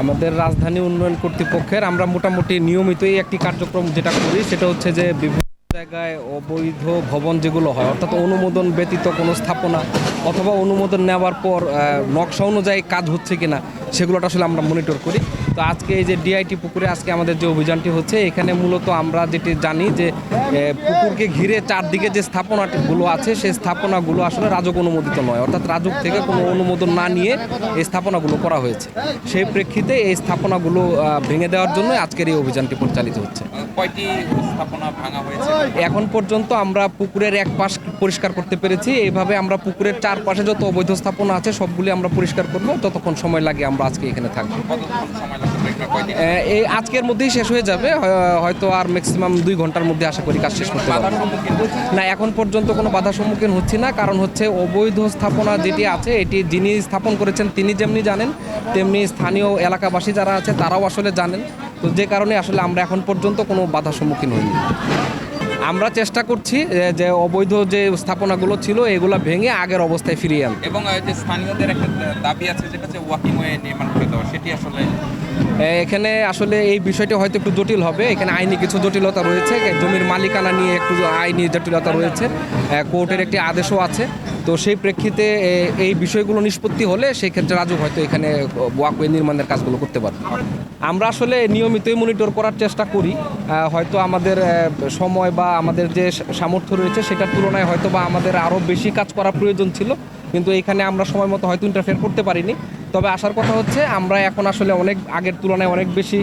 আমাদের রাজধানী উন্নয়ন কর্তৃপক্ষের আমরা মোটামুটি নিয়মিতই একটি কার্যক্রম যেটা করি, সেটা হচ্ছে যে বিভিন্ন জায়গায় অবৈধ ভবন যেগুলো হয়, অর্থাৎ অনুমোদন ব্যতীত কোনো স্থাপনা অথবা অনুমোদন নেওয়ার পর নকশা অনুযায়ী কাজ হচ্ছে কিনা, সেগুলোটা আসলে আমরা মনিটর করি। তো আজকে এই যে ডিআইটি পুকুরে আজকে আমাদের যে অভিযানটি হচ্ছে, এখানে মূলত আমরা যেটি জানি যে পুকুরকে ঘিরে চারদিকে যে স্থাপনাগুলো আছে, সেই স্থাপনাগুলো আসলে রাজক অনুমোদিত নয়। অর্থাৎ রাজক থেকে কোনো অনুমোদন না নিয়ে এই স্থাপনাগুলো করা হয়েছে। সেই প্রেক্ষিতে এই স্থাপনাগুলো ভেঙে দেওয়ার জন্য আজকের এই অভিযানটি পরিচালিত হচ্ছে। কয়টি স্থাপনা ভাঙা হয়েছে? এখন পর্যন্ত আমরা পুকুরের এক পাশ পরিষ্কার করতে পেরেছি। এইভাবে আমরা পুকুরের চারপাশে যত অবৈধ স্থাপনা আছে, সবগুলি আমরা পরিষ্কার করব। যতক্ষণ সময় লাগে আমরা আজকে এখানে থাকব। এই আজকের মধ্যেই শেষ হয়ে যাবে। হয়- হয়তো আর ম্যাক্সিমাম দুই ঘণ্টার মধ্যে আশা করি কাজ শেষ করতে পারব। না, এখন পর্যন্ত কোনো বাধার সম্মুখীন হচ্ছি না। কারণ হচ্ছে অবৈধ স্থাপনা যেটি আছে, এটি যিনি স্থাপন করেছেন তিনি যেমনি জানেন, তেমনি স্থানীয় এলাকাবাসী যারা আছে তারাও আসলে জানেন। তো যে কারণে আসলে আমরা এখন পর্যন্ত কোনো বাধার সম্মুখীন হইনি। আমরা চেষ্টা করছি যে অবৈধ যে স্থাপনাগুলো ছিল এগুলো ভেঙে আগের অবস্থায় ফিরিয়ে আনতে। এবং যে স্থানীয়দের একটা দাবি আছে যেটা হচ্ছে ওয়াকিং ওয়ে নির্মাণ করে দেওয়া সেটি আসলে এখানে আসলে এই বিষয়টি হয়তো একটু জটিল হবে এখানে আইনি কিছু জটিলতা রয়েছে জমির মালিকানা নিয়ে একটু আইনি জটিলতা রয়েছে কোর্টের একটি আদেশও আছে। তো সেই প্রেক্ষিতে এই বিষয়গুলো নিষ্পত্তি হলে সেই ক্ষেত্রে রাজু হয়তো এখানে ওয়াকওয়ে নির্মাণের কাজগুলো করতে পারবে। আমরা আসলে নিয়মিতই মনিটর করার চেষ্টা করি। হয়তো আমাদের সময় বা আমাদের যে সামর্থ্য রয়েছে সেটার তুলনায় হয়তো বা আমাদের আরও বেশি কাজ করা প্রয়োজন ছিল। কিন্তু এখানে আমরা সময় মতো হয়তো ইন্টারফেয়ার করতে পারিনি। তবে আসার কথা হচ্ছে, আমরা এখন আসলে অনেক আগের তুলনায় অনেক বেশি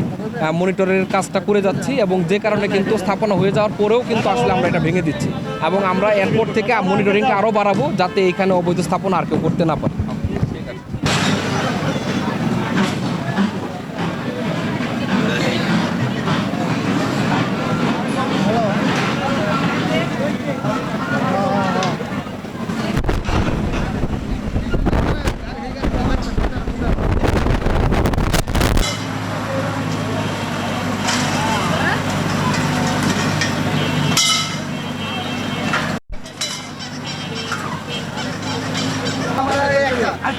মনিটরের কাজটা করে যাচ্ছি এবং যে কারণে কিন্তু স্থাপনা হয়ে যাওয়ার পরেও কিন্তু আসলে আমরা এটা ভেঙে দিচ্ছি এবং আমরা এয়ারপোর্ট থেকে মনিটরিংটা আরও বাড়াবো যাতে এখানে অবৈধ স্থাপনা আর কেউ করতে না পারে। Bye,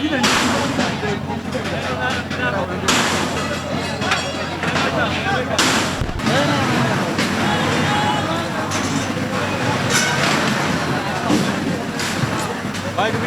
do